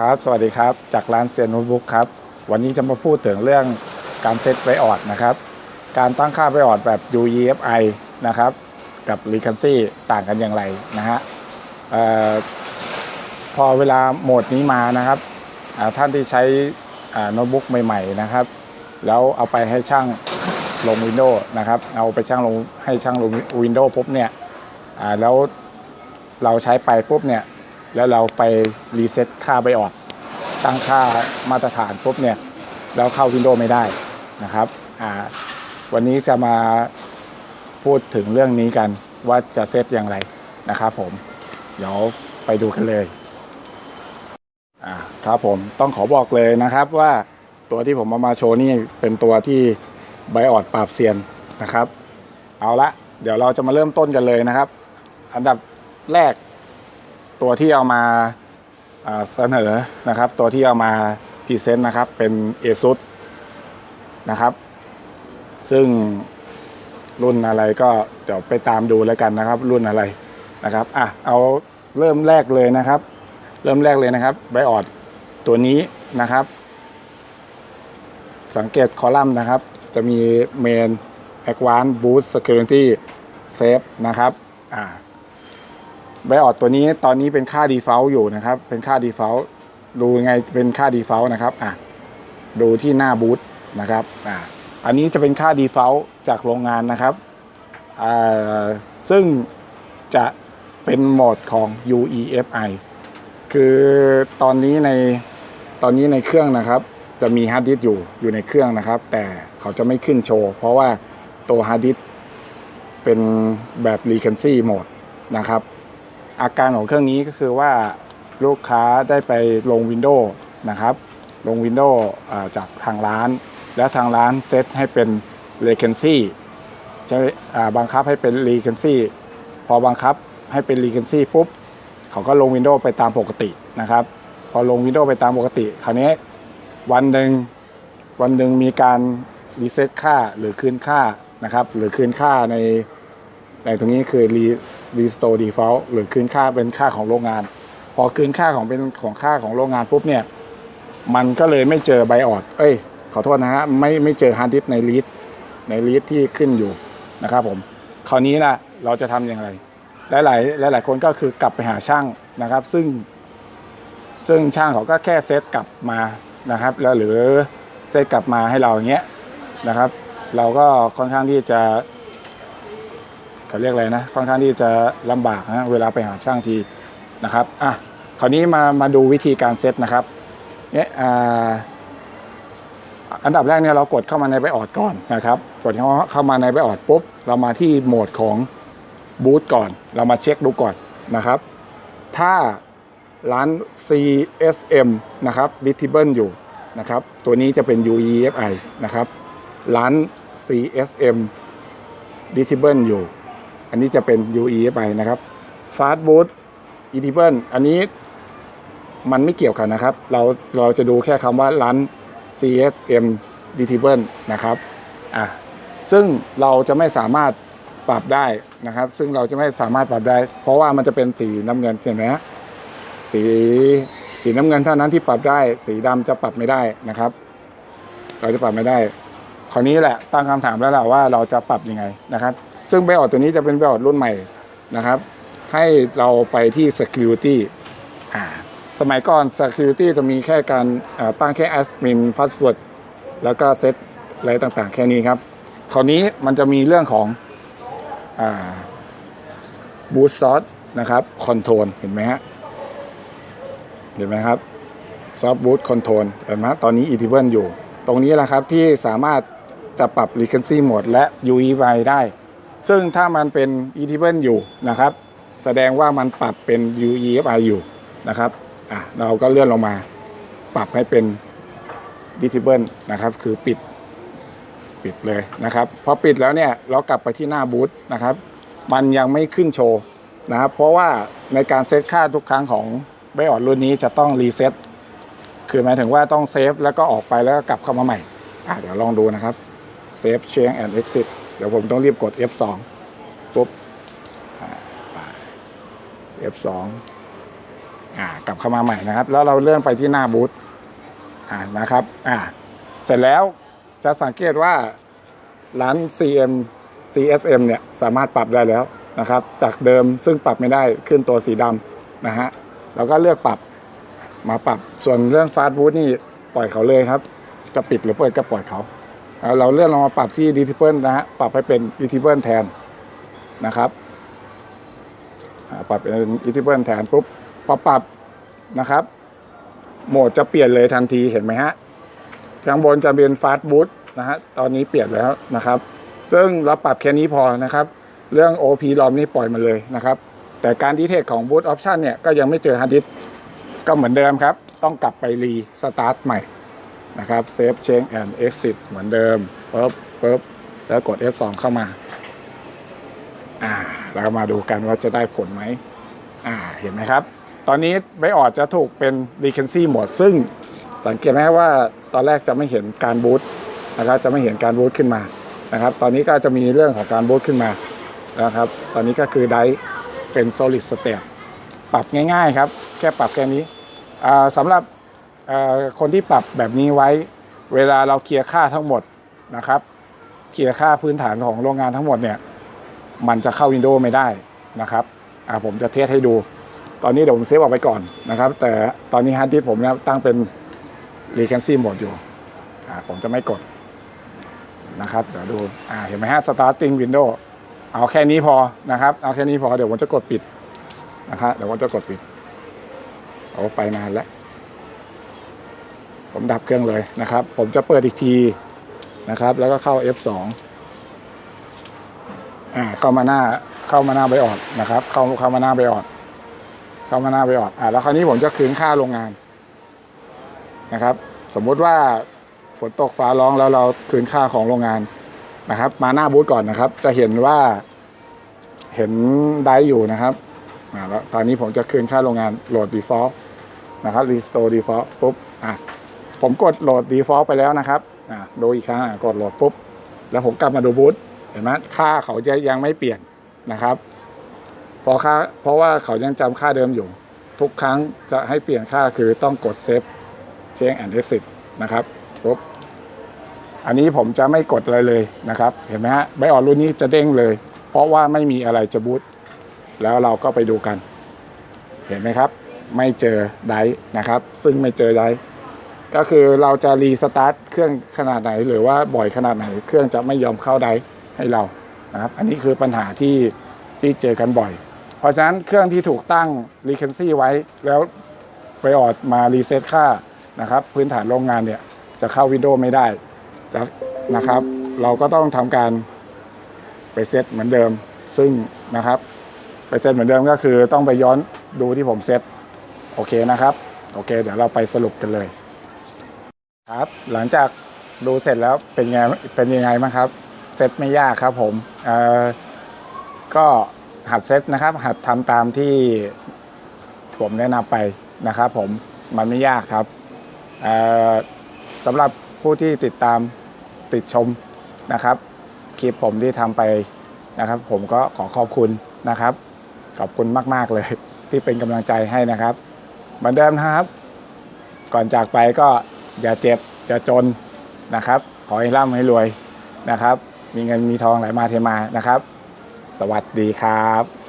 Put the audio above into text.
ครับสวัสดีครับ จากร้านเซียนโน้ตบุ๊กครับ วันนี้จะมาพูดถึงเรื่องการเซตไวออดนะครับ การตั้งค่าไวออดแบบ UEFI นะครับ กับ Recency ต่างกันอย่างไรนะฮะออพอเวลาโหมดนี้มานะครับ ท่านที่ใช้โน้ตบุ๊กใหม่ ๆนะครับ แล้วเอาไปให้ช่างลง Windows นะครับ เอาไปช่างลงให้ช่างลง Windows ปุ๊บเนี่ยแล้วเราใช้ไปปุ๊บเนี่ย แล้วเราไปรีเซ็ตค่าไบออดตั้งค่ามาตรฐานปุ๊บเนี่ยแล้วเข้า Windows ไม่ได้นะครับอ่าวันนี้จะมาพูดถึงเรื่องนี้กันว่าจะเซตอย่างไรนะครับผม เดี๋ยวไปดูกันเลยอ่าครับผมต้องขอบอกเลยนะครับว่าตัวที่ผมเอามาโชว์นี่เป็นตัวที่ไบออดปราบเซียนนะครับ เอาละเดี๋ยวเราจะมาเริ่มต้นกันเลยนะครับ อันดับแรก ตัวที่เอามาเสนอนะครับ ตัวที่เอามาพรีเซนต์นะครับเป็น ASUS นะครับ ซึ่งรุ่นอะไรก็เดี๋ยวไปตามดูแล้วกันนะครับ รุ่นอะไรนะครับอะเอาเริ่มแรกเลยนะครับ เริ่มแรกเลยนะครับไบออดตัวนี้นะครับ สังเกตคอลัมน์นะครับ จะมี Main Advanced Boost Security Safe นะครับอ่า ไบออดตัวนี้ตอนนี้เป็นค่า default อยู่นะครับ เป็นค่า default ดูยังไงเป็นค่า default นะครับอะดูที่หน้าบูตนะครับอะอันนี้จะเป็นค่า default จากโรงงานนะครับอ่าซึ่งจะเป็นโหมดของ UEFI คือตอนนี้ในตอนนี้ในเครื่องนะครับ จะมีฮาร์ดดิสก์อยู่อยู่ในเครื่องนะครับ แต่เขาจะไม่ขึ้นโชว์ เพราะว่าตัวฮาร์ดดิสก์เป็นแบบ recency mode นะครับ อาการของเครื่องนี้ก็คือว่าลูกค้าได้ไปลง Windows นะครับลง Windows จากทางร้าน และทางร้านเซตให้เป็น Recency จะบังคับให้เป็น Recency พอบังคับให้เป็น Recency ปุ๊บเขาก็ลง Windows ไปตามปกตินะครับ พอลง Windows ไปตามปกติ คราวนี้วันหนึ่งวันหนึ่งมีการรีเซ็ตค่าหรือคืนค่านะครับ หรือคืนค่าใน ในตรงนี้คือ re restore default หรือคืนค่าเป็นค่าของโรงงาน พอคืนค่าของเป็นของค่าของโรงงานปุ๊บเนี่ยมันก็เลยไม่เจอไบออดเอ้ย ขอโทษนะฮะไม่ไม่เจอฮาร์ดดิสในลีดในลีดที่ขึ้นอยู่นะครับผมคราวนี้นะเราจะทำอย่างไร หลายหลายหลายคนก็คือกลับไปหาช่างนะครับ ซึ่ง ซึ่งช่างเขาก็แค่เซตกลับมานะครับ แล้วหรือเซตกลับมาให้เราอย่างเงี้ยนะครับ เราก็ค่อนข้างที่จะ เขาเรียกอะไรนะค่อนข้างที่จะลำบากนะเวลาไปหาช่างทีนะครับอะคราวนี้มามาดูวิธีการเซตนะครับเนี่ยอ่าอันดับแรกเนี่ยเรากดเข้ามาในไบออดก่อนนะครับ กดเข้าเข้ามาในไบออดปุ๊บ เรามาที่โหมดของบูตก่อน เรามาเช็คดูก่อนนะครับ ถ้าร้าน CSM นะครับ Visible อยู่นะครับ ตัวนี้จะเป็น UEFI นะครับ ร้าน CSM Visible อยู่ อันนี้จะเป็น UE ไปนะครับ Fast Boot e d i b l e อันนี้มันไม่เกี่ยวกันนะครับ เราเราจะดูแค่คำว่าร้าน CSM d i t i b l e นะครับอะซึ่งเราจะไม่สามารถปรับได้นะครับ ซึ่งเราจะไม่สามารถปรับได้ เพราะว่ามันจะเป็นสีน้ำเงินเห็นไหมฮะสีสีน้ำเงินเท่านั้นที่ปรับได้ สีดำจะปรับไม่ได้นะครับ เราจะปรับไม่ได้คราวนี้แหละตั้งคำถามแล้วแหละว่าเราจะปรับยังไงนะครับ ซึ่งไบออดตัวนี้จะเป็นไบออดรุ่นใหม่นะครับ ให้เราไปที่ security อ่าสมัยก่อน security จะมีแค่การตั้งแค่ admin password แล้วก็เซตอะไรต่างๆ แค่นี้ครับคราวนี้มันจะมีเรื่องของอ่า boot source นะครับ control เห็นไหมฮะเห็นไหมครับ soft boot control เห็นไหมตอนนี้ e t i b l e อยู่ ตรงนี้แหละครับที่สามารถจะปรับ recency mode และ UEFI ได้ ซึ่งถ้ามันเป็น e t i b l e อยู่นะครับ แสดงว่ามันปรับเป็น UEFI อยู่นะครับอะเราก็เลื่อนลงมา ปรับให้เป็น d i s a b l e นะครับ คือปิดปิดเลยนะครับ พอปิดแล้วเนี่ยเรากลับไปที่หน้าบูธนะครับ มันยังไม่ขึ้นโชว์นะครับ เพราะว่าในการเซตค่าทุกครั้งของไบออดรุ่นนี้จะต้องรีเซ็ตคือหมายถึงว่าต้องเซฟแล้วก็ออกไปแล้วก็กลับเข้ามาใหม่อะเดี๋ยวลองดูนะครับเซฟ change and exit เเดี๋ยวผมต้องรีบกด F2 ปุ๊บ F2 อ่ากลับเข้ามาใหม่นะครับ แล้วเราเลื่อนไปที่หน้าบูธอ่านะครับอ่าเสร็จแล้วจะสังเกตว่าร้าน CM CSM เนี่ยสามารถปรับได้แล้วนะครับ จากเดิมซึ่งปรับไม่ได้ขึ้นตัวสีดำนะฮะเราก็เลือกปรับมาปรับส่วนเรื่องฟาสต์บูธนี่ปล่อยเขาเลยครับ จะปิดหรือเปิดก็ปล่อยเขา เราเลื่อนลงมาปรับที่ดิทิเพิลนะฮะปรับให้เป็นดิทิเพิลแทนนะครับปรับเป็นดิทิเพิลแทนปุ๊บพอปรับนะครับ โหมดจะเปลี่ยนเลยทันทีเห็นไหมฮะข้างบนจะเป็นฟาสต์บูทนะฮะตอนนี้เปลี่ยนแล้วนะครับ ซึ่งเราปรับแค่นี้พอนะครับ เรื่อง OP ลอมนี่ปล่อยมาเลยนะครับ แต่การดีเทคของบูทออปชันเนี่ยก็ยังไม่เจอฮาร์ดดิสก็เหมือนเดิมครับ ต้องกลับไปรีสตาร์ทใหม่ นะครับเซฟเชงแอนด์เอ็กซิสเหมือนเดิมปึ๊บปึ๊บแล้วกด F2 เข้ามา อ่า แล้วมาดูกันว่าจะได้ผลไหมอ่า เห็นไหมครับ ตอนนี้ไบออดจะถูกเป็น Recency หมด ซึ่งสังเกตไหมว่าตอนแรกจะไม่เห็นการบูตนะครับ จะไม่เห็นการบูตขึ้นมานะครับ ตอนนี้ก็จะมีเรื่องของการบูตขึ้นมานะครับ ตอนนี้ก็คือได้เป็น solid state ปรับง่ายๆครับ แค่ปรับแค่นี้อ่าสำหรับ คนที่ปรับแบบนี้ไว้ เวลาเราเคลียร์ค่าทั้งหมดนะครับ เคลียร์ค่าพื้นฐานของโรงงานทั้งหมดเนี่ย มันจะเข้า Windows ไม่ได้นะครับอ่าผมจะเทสให้ดู ตอนนี้เดี๋ยวผมเซฟออกไปก่อนนะครับ แต่ตอนนี้ฮาร์ดดิสก์ผมเนี่ยตั้งเป็น Recency โหมดอยู่อ่าผมจะไม่กดนะครับเดี๋ยวดูอ่าเห็นไหมฮะ Starting Window เอาแค่นี้พอนะครับ เอาแค่นี้พอเดี๋ยวผมจะกดปิดนะครับเดี๋ยวผมจะกดปิดโอ้ไปนานแล้ว ผมดับเครื่องเลยนะครับ ผมจะเปิดอีกทีนะครับ แล้วก็เข้า F2 อ่าเข้ามาหน้าเข้ามาหน้าไบออดนะครับ เข้าเข้ามาหน้าไบออดเข้ามาหน้าไบออดอ่าแล้วคราวนี้ผมจะคืนค่าโรงงานนะครับ สมมุติว่าฝนตกฟ้าร้องแล้วเราคืนค่าของโรงงานนะครับ มาหน้าบูธก่อนนะครับ จะเห็นว่าเห็นได้อยู่นะครับอ่าแล้วตอนนี้ผมจะคืนค่าโรงงานโหลด default นะครับ restore default ปุ๊บอะ ผมกดโหลด default ไปแล้วนะครับอ่าดูอีกครั้งกดโหลดปุ๊บ แล้วผมกลับมาดูบูธเห็นไหมค่าเขาจะยังไม่เปลี่ยนนะครับเพราะค่าเพราะว่าเขายังจำค่าเดิมอยู่ ทุกครั้งจะให้เปลี่ยนค่าคือต้องกดเซฟเช็คแอนด์เอ็กซิสนะครับปุ๊บอันนี้ผมจะไม่กดอะไรเลยนะครับ เห็นไหมฮะใบออดรุ่นนี้จะเด้งเลย เพราะว่าไม่มีอะไรจะบูตแล้วเราก็ไปดูกัน เห็นไหมครับ ไม่เจอได์นะครับ ซึ่งไม่เจอได์ ก็คือเราจะรีสตาร์ทเครื่องขนาดไหน หรือว่าบ่อยขนาดไหน เครื่องจะไม่ยอมเข้าไดให้เรานะครับ อันนี้คือปัญหาที่ที่เจอกันบ่อย เพราะฉะนั้นเครื่องที่ถูกตั้ง recency ไว้แล้วไปออดมารีเซ็ตค่านะครับ พื้นฐานโรงงานเนี่ยจะเข้า Windows ไม่ได้จะนะครับ เราก็ต้องทำการไปเซ็ตเหมือนเดิม ซึ่งนะครับ ไปเซ็ตเหมือนเดิมก็คือต้องไปย้อนดูที่ผมเซ็ตโอเคนะครับ โอเค เดี๋ยวเราไปสรุปกันเลย ครับหลังจากดูเสร็จแล้วเป็นไงเป็นยังไงบ้างครับเซตไม่ยากครับผมเอ่อก็หัดเซตนะครับ หัดทำตามที่ผมแนะนำไปนะครับ ผมมันไม่ยากครับเอ่อสำหรับผู้ที่ติดตามติดชมนะครับคลิปผมที่ทำไปนะครับ ผมก็ขอขอบคุณนะครับ ขอบคุณมาก ๆ เลย ที่เป็นกำลังใจให้นะครับ เหมือนเดิมนะครับ ก่อนจากไปก็ อย่าเจ็บจะจนนะครับ ขอให้ร่ำให้รวยนะครับ มีเงินมีทองไหลมาเทมานะครับ สวัสดีครับ